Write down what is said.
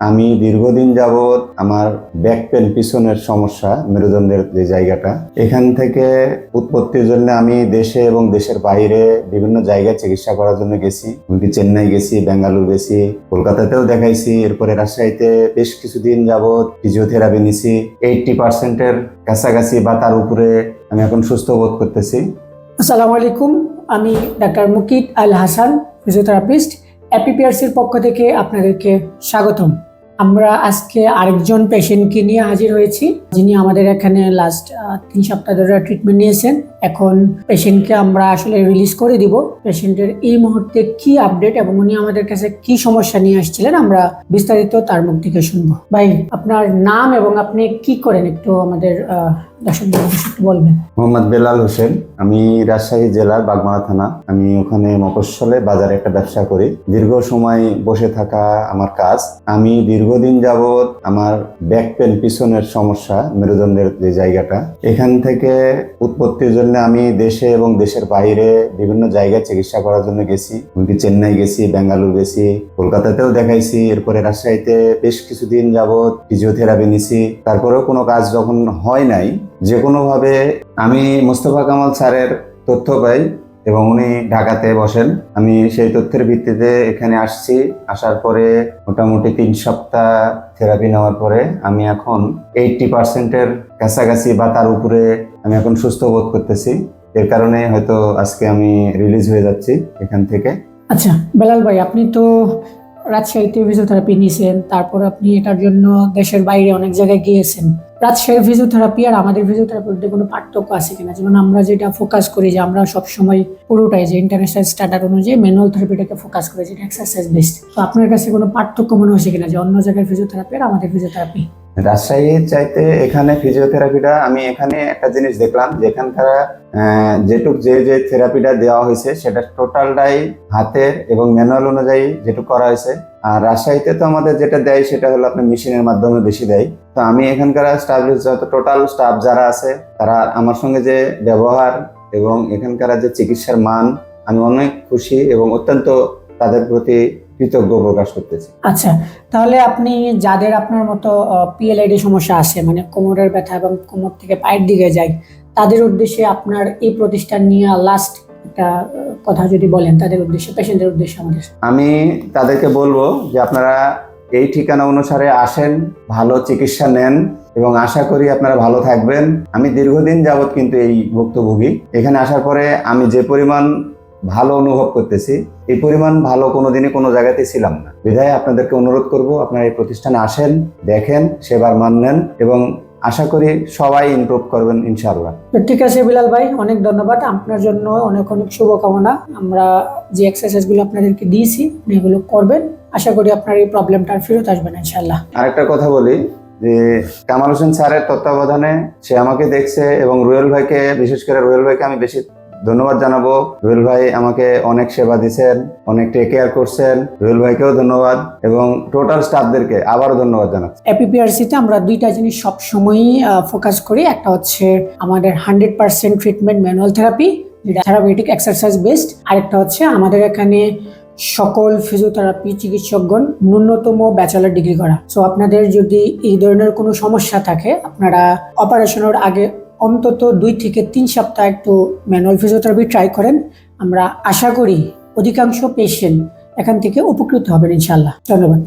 আমি দীর্ঘদিন যাবৎ আমার ব্যাক পেন পিছনের সমস্যা, মেরুদণ্ডের যে জায়গাটা, এখান থেকে উৎপত্তির জন্য আমি দেশে এবং দেশের বাইরে বিভিন্ন জায়গায় চিকিৎসা করার জন্য গেছি। এমনকি চেন্নাই গেছি বেঙ্গালুরু গেছি, কলকাতাতেও দেখাইছি, এরপরে রাজশাহীতে বেশ কিছুদিন যাবৎ ফিজিওথেরাপি নিছি। এইটটি পার্সেন্টের কাছাকাছি বা তার উপরে আমি এখন সুস্থ বোধ করতেছি। আসসালামু আলাইকুম, আমি ডাক্তার মুকিত আল হাসান ফিজিওথেরাপিস্ট অ্যাপিপিআরসির পক্ষ থেকে আপনাদেরকে স্বাগতম। আমরা আজকে আরেকজন পেশেন্টকে নিয়ে হাজির হয়েছি, যিনি আমাদের এখানে লাস্ট তিন সপ্তাহ ধরে ট্রিটমেন্ট নিয়েছেন। এখন পেশেন্টকে আমরা আসলে রিলিজ করে দিব। পেশেন্টের এই মুহূর্তে কি আপডেট এবং উনি আমাদের কাছে কি সমস্যা নিয়ে আসছিলেন আমরা বিস্তারিত তার মুখ থেকে শুনব। ভাই, আপনার নাম এবং আপনি কি করেন একটু আমাদের মোহাম্মদ বেলাল হোসেন। আমি রাজশাহী জেলার বাগমারা থানা। আমি ওখানে মফস্বলে বাজারে একটা ব্যবসা করি। দীর্ঘ সময় বসে থাকা আমার কাজ। আমি দীর্ঘদিন যাবৎ আমার ব্যাক পেন পিছনের সমস্যা, মেরুদণ্ডের যে জায়গাটা, এখান থেকে উৎপত্তির জন্য আমি দেশে এবং দেশের বাইরে বিভিন্ন জায়গায় চিকিৎসা করার জন্য গেছি। এমনকি চেন্নাই গেছি বেঙ্গালুরু গেছি, কলকাতাতেও দেখাইছি। এরপরে রাজশাহীতে বেশ কিছুদিন যাবৎ ফিজিওথেরাপি নিছি। তারপরেও কোনো কাজ যখন হয় নাই যে কোনোভাবে আমি মোস্তফা কামাল স্যারের তথ্য পাই এবং উনি ঢাকাতে বসেন। আমি সেই তথ্যের ভিত্তিতে এখানে আসছি। আসার পরে মোটামুটি তিন সপ্তাহ থেরাপি নেওয়ার পরে আমি এখন এইটটি পার্সেন্টের কাছাকাছি বা তার উপরে আমি এখন সুস্থ বোধ করতেছি। এর কারণে হয়তো আজকে আমি রিলিজ হয়ে যাচ্ছি এখান থেকে। আচ্ছা বেলাল ভাই, আপনি তো রাজশাহীতে ফিজিওথেরাপি নিয়েছেন, তারপর আপনি এটার জন্য দেশের বাইরে অনেক জায়গায় গিয়েছেন। রাজশাহীর ফিজিওথেরাপি আর আমাদের ফিজিওথেরাপির মধ্যে কোনো পার্থক্য আছে কিনা? যেমন আমরা যেটা ফোকাস করি যে আমরা সবসময় পুরোটাই যে ইন্টারন্যাশনাল স্ট্যান্ডার্ড অনুযায়ী ম্যানুয়াল থেরাপিটাকে ফোকাস করে, যেটা এক্সারসাইজ বেসড তো আপনার কাছে কোনো পার্থক্য মনে হয়েছে কিনা যে অন্য জায়গায় ফিজিওথেরাপি আর আমাদের ফিজিওথেরাপি রাজশাহীর চাইতে এখানে ফিজিওথেরাপিটা আমি এখানে একটা জিনিস দেখলাম যে এখানকার যেটুক যে যে থেরাপিটা দেওয়া হয়েছে, সেটা টোটালটাই হাতের এবং ম্যানুয়াল অনুযায়ী যেটুক করা হয়েছে। আর রাজশাহীতে তো আমাদের যেটা দেয়, সেটা হলো আপনার মেশিনের মাধ্যমে বেশি দেয়। তো আমি এখানকার স্টাফ যত টোটাল স্টাফ যারা আছে, তারা আমার সঙ্গে যে ব্যবহার এবং এখানকার যে চিকিৎসার মান, আমি অনেক খুশি এবং অত্যন্ত তাদের প্রতি কৃতজ্ঞ প্রকাশ করতেছি। আচ্ছা তাহলে আপনি যাদের আপনার মতো পিএলআইডি সমস্যা আছে মানে কোমরের ব্যথা এবং কোমর থেকে পায়ের দিকে যায় তাদের উদ্দেশ্যে আপনার এই প্রতিষ্ঠান নিয়ে লাস্ট একটা কথা যদি বলেন তাদের উদ্দেশ্যে পেশেন্টের উদ্দেশ্যে আমাদের। আমি তাদেরকে বলব যে আপনারা এই ঠিকানা অনুসারে আসেন ভালো চিকিৎসা নেন এবং আশা করি আপনারা ভালো থাকবেন। আমি দীর্ঘদিন যাবৎ কিন্তু এই ভুক্তভোগী। এখানে আসার পরে আমি যে পরিমাণ ভালো অনুভব করতেছি। এই পরিমাণ ভালো কোনোদিনই কোনো জায়গাতে ছিলাম না। বিধায় আপনাদেরকে অনুরোধ করব আপনারা এই প্রতিষ্ঠানে আসেন দেখেন সেবার মান নেন এবং আশা করি সবাই ইমপ্রুভ করবেন ইনশাআল্লাহ। তো ঠিক আছে বিলাল ভাই অনেক ধন্যবাদ। আপনার জন্য অনেক অনেক শুভকামনা। আমরা যে এক্সারসাইজগুলো আপনাদেরকে দিয়েছি এগুলো করবেন। আশা করি আপনার এই প্রবলেমটা আর ফেরত আসবে না ইনশাল্লাহ আরেকটা কথা বলি যে কামাল হোসেন স্যারের তত্ত্বাবধানে সে আমাকে দেখছে এবং রুয়েল ভাইকে বিশেষ করে রুয়েল ভাইকে আমি বেশি ধন্যবাদ জানাব। রুয়েল ভাই আমাকে অনেক সেবা দিচ্ছেন অনেক টেক কেয়ার করছেন। রুয়েল ভাইকেও ধন্যবাদ এবং টোটাল স্টাফদেরকে আবারও ধন্যবাদ জানাচ্ছি। এপিপিআরসিতে আমরা দুইটা জিনিস সবসময়ই ফোকাস করি। একটা হচ্ছে আমাদের hundred percent treatment manual therapy যেটা থেরাপিউটিক এক্সারসাইজ বেসড আরেকটা হচ্ছে আমাদের এখানে সকল ফিজিওথেরাপি চিকিৎসকগণ ন্যূনতম ব্যাচেলার ডিগ্রি করা। সো আপনাদের যদি এই ধরনের কোনো সমস্যা থাকে, আপনারা অপারেশনের আগে অন্তত দুই থেকে তিন সপ্তাহ একটু ম্যানুয়াল ফিজিওথেরাপি ট্রাই করেন। আমরা আশা করি অধিকাংশ পেশেন্ট এখান থেকে উপকৃত হবেন ইনশাল্লাহ ধন্যবাদ।